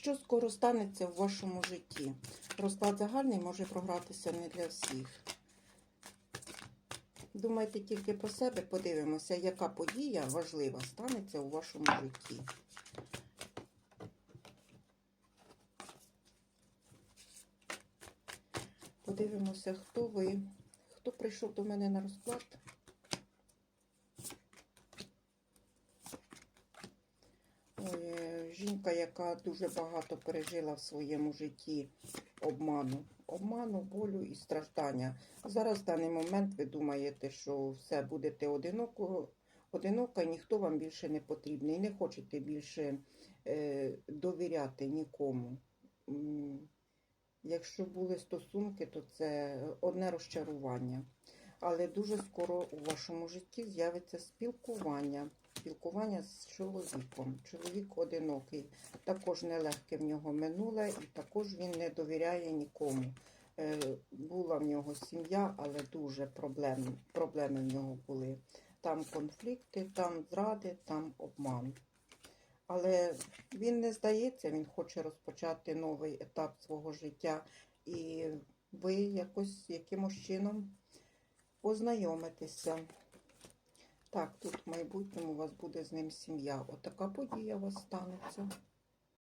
Що скоро станеться в вашому житті? Розклад загальний може програтися не для всіх. Думайте тільки про себе, подивимося, яка подія важлива станеться у вашому житті. Подивимося, хто ви, хто прийшов до мене на розклад. Ой, жінка, яка дуже багато пережила в своєму житті обману, обману, болю і страждання. Зараз в даний момент ви думаєте, що все будете одиноко, одинока, ніхто вам більше не потрібний, не хочете більше е, довіряти нікому. Якщо були стосунки, то це одне розчарування. Але дуже скоро у вашому житті з'явиться спілкування. Спілкування з чоловіком. Чоловік одинокий. Також нелегке в нього минуле, і також він не довіряє нікому. Е, була в нього сім'я, але дуже проблем, проблеми в нього були. Там конфлікти, там зради, там обман. Але він не здається, він хоче розпочати новий етап свого життя. І ви якось якимось чином познайомитеся. Так, тут в майбутньому у вас буде з ним сім'я. Отака подія у вас станеться.